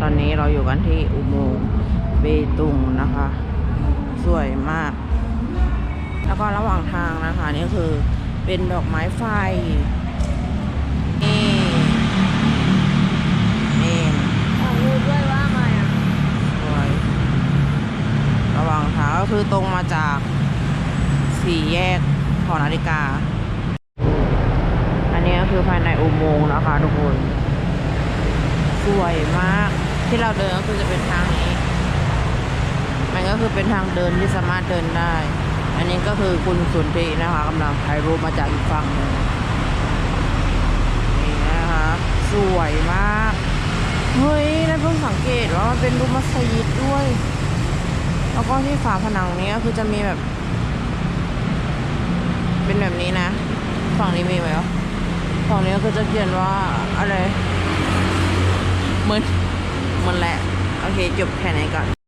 ตอนนี้เราอยู่กันที่อุโมงค์เบตุงนะคะ สวยมาก แล้วก็ระหว่างทางนะคะนี่คือเป็นดอกไม้ไฟ นี่นี่ของรู้ด้วยว่าไงอะสวยระหว่างทางก็คือตรงมาจากสี่แยกหอนาฬิกา อันนี้ก็คือภายในอุโมงค์นะคะทุกคน สวยมาก ที่เราเดินก็คือจะเป็นทางนี้ มันก็คือเป็นทางเดินที่สามารถเดินได้ อันนี้ก็คือคุณสุนทรีนะคะกำลังถ่ายรูปมาจากอีกฝั่งนึงนี่นะคะสวยมากเฮ้ยนั่นเพิ่งสังเกตว่ามันเป็นรูปมัสยิดด้วย แล้วก็ที่ฝาผนังนี้ก็คือจะมีแบบ เป็นแบบนี้นะ ฝั่งนี้มีไหมวะฝั่งนี้ก็คือจะเขียนว่าอะไร มือนเหมันแหละโอเค จบแค่ไหนก่อน